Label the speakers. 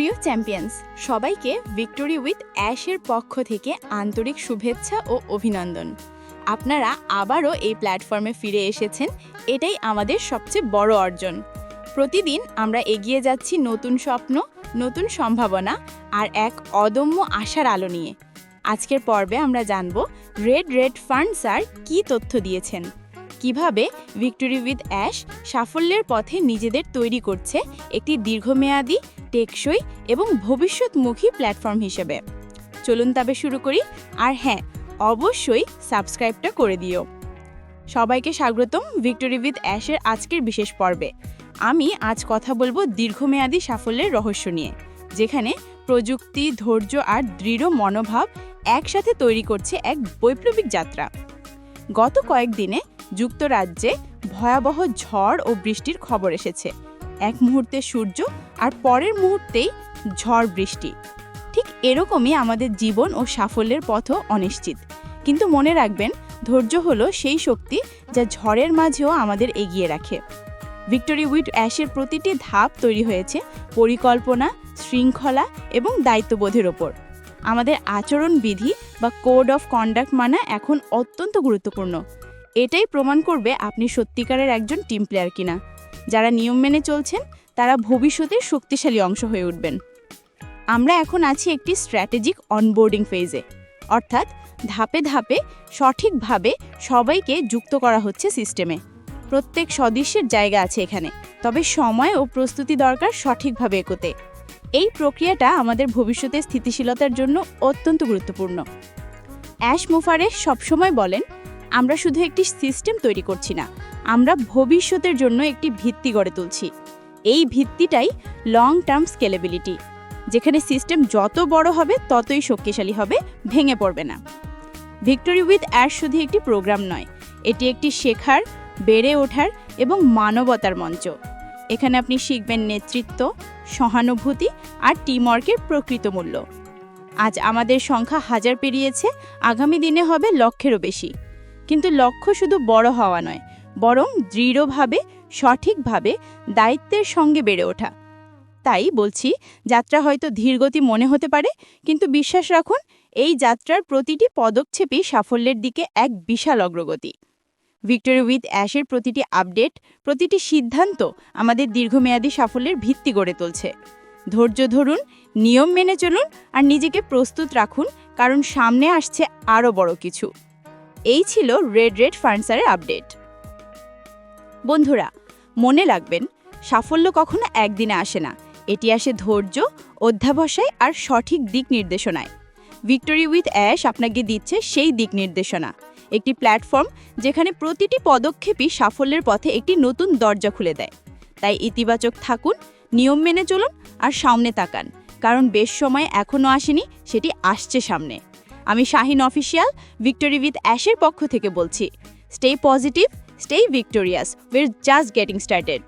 Speaker 1: প্রিয় চ্যাম্পিয়ন্স, সবাইকে victory with অ্যাশের পক্ষ থেকে আন্তরিক শুভেচ্ছা ও অভিনন্দন। আপনারা আবারও এই প্ল্যাটফর্মে ফিরে এসেছেন, এটাই আমাদের সবচেয়ে বড় অর্জন। প্রতিদিন আমরা এগিয়ে যাচ্ছি নতুন স্বপ্ন, নতুন সম্ভাবনা আর এক অদম্য আশার আলো নিয়ে। আজকের পর্বে আমরা জানব রেড রেড ফান্ড স্যার কী তথ্য দিয়েছেন? কীভাবে ভিক্টোরি উইথ অ্যাশ সাফল্যের পথে নিজেদের তৈরি করছে একটি দীর্ঘমেয়াদী টেকসই এবং ভবিষ্যৎমুখী প্ল্যাটফর্ম হিসেবে। চলুন তবে শুরু করি। আর হ্যাঁ অবশ্যই সাবস্ক্রাইবটা করে দিও। সবাইকে স্বাগতম ভিক্টোরি উইথ অ্যাশের আজকের বিশেষ পর্বে। আমি আজ কথা বলব দীর্ঘমেয়াদী সাফল্যের রহস্য নিয়ে, যেখানে প্রযুক্তি, ধৈর্য আর দৃঢ় মনোভাব একসাথে তৈরি করছে এক বৈপ্লবিক যাত্রা। গত কয়েকদিনে যুক্তরাজ্যে ভয়াবহ ঝড় ও বৃষ্টির খবর এসেছে। এক মুহূর্তে সূর্য আর পরের মুহূর্তেই ঝড় বৃষ্টি। ঠিক এরকমই আমাদের জীবন ও সাফল্যের পথও অনিশ্চিত। কিন্তু মনে রাখবেন, ধৈর্য হলো সেই শক্তি যা ঝড়ের মাঝেও আমাদের এগিয়ে রাখে। ভিক্টোরি উইট অ্যাশের প্রতিটি ধাপ তৈরি হয়েছে পরিকল্পনা, শৃঙ্খলা এবং দায়িত্ববোধের ওপর। আমাদের আচরণ বিধি বা কোড অফ কন্ডাক্ট মানা এখন অত্যন্ত গুরুত্বপূর্ণ। এটাই প্রমাণ করবে আপনি সত্যিকারের একজন টিম প্লেয়ার কিনা। যারা নিয়ম মেনে চলছেন, তারা ভবিষ্যতের শক্তিশালী অংশ হয়ে উঠবেন। আমরা এখন আছি একটি স্ট্র্যাটেজিক অনবোর্ডিং ফেজে, অর্থাৎ ধাপে ধাপে, সঠিকভাবে সবাইকে যুক্ত করা হচ্ছে সিস্টেমে। প্রত্যেক সদস্যের জায়গা আছে এখানে, তবে সময় ও প্রস্তুতি দরকার সঠিকভাবে এগোতে। এই প্রক্রিয়াটা আমাদের ভবিষ্যতের স্থিতিশীলতার জন্য অত্যন্ত গুরুত্বপূর্ণ। অ্যাশ মুফারেশ সবসময় বলেন আমরা শুধু একটি সিস্টেম তৈরি করছি না, আমরা ভবিষ্যতের জন্য একটি ভিত্তি গড়ে তুলছি। এই ভিত্তিটাই লং টার্ম স্কেলেবিলিটি যেখানে সিস্টেম যত বড় হবে, ততই শক্তিশালী হবে, ভেঙে পড়বে না। ভিক্টোরি উইথ অ্যাশ শুধু একটি প্রোগ্রাম নয়, এটি একটি শেখার, বেড়ে ওঠার এবং মানবতার মঞ্চ। এখানে আপনি শিখবেন নেতৃত্ব, সহানুভূতি আর টিমওয়ার্কের প্রকৃত মূল্য। আজ আমাদের সংখ্যা হাজার পেরিয়েছে, আগামী দিনে হবে লক্ষেরও বেশি। কিন্তু লক্ষ্য শুধু বড় হওয়া নয়, বরং দৃঢ়ভাবে, সঠিকভাবে দায়িত্বের সঙ্গে বেড়ে ওঠা। তাই বলছি, যাত্রা হয়তো ধীরগতি মনে হতে পারে, কিন্তু বিশ্বাস রাখুন, এই যাত্রার প্রতিটি পদক্ষেপই সাফল্যের দিকে এক বিশাল অগ্রগতি। ভিক্টোরি উইথ অ্যাশের প্রতিটি আপডেট, প্রতিটি সিদ্ধান্ত আমাদের দীর্ঘমেয়াদী সাফল্যের ভিত্তি গড়ে তুলছে। ধৈর্য ধরুন, নিয়ম মেনে চলুন আর নিজেকে প্রস্তুত রাখুন, কারণ সামনে আসছে আরও বড় কিছু। এই ছিল রেড রেড ফার্নসারের আপডেট বন্ধুরা, মনে রাখবেন, সাফল্য কখনো একদিনে আসে না। এটি আসে ধৈর্য, অধ্যাবসায় আর সঠিক দিক নির্দেশনায়। ভিক্টোরি উইথ অ্যাশ আপনাকে দিচ্ছে সেই দিক নির্দেশনা। একটি প্ল্যাটফর্ম যেখানে প্রতিটি পদক্ষেপই সাফল্যের পথে একটি নতুন দরজা খুলে দেয়। তাই ইতিবাচক থাকুন, নিয়ম মেনে চলুন আর সামনে তাকান। কারণ বেশ সময় এখনও আসেনি, সেটি আসছে সামনে। আমি শাহিন অফিসিয়াল ভিক্টোরি উইথ অ্যাশের পক্ষ থেকে বলছি। Stay positive, stay victorious we're just getting started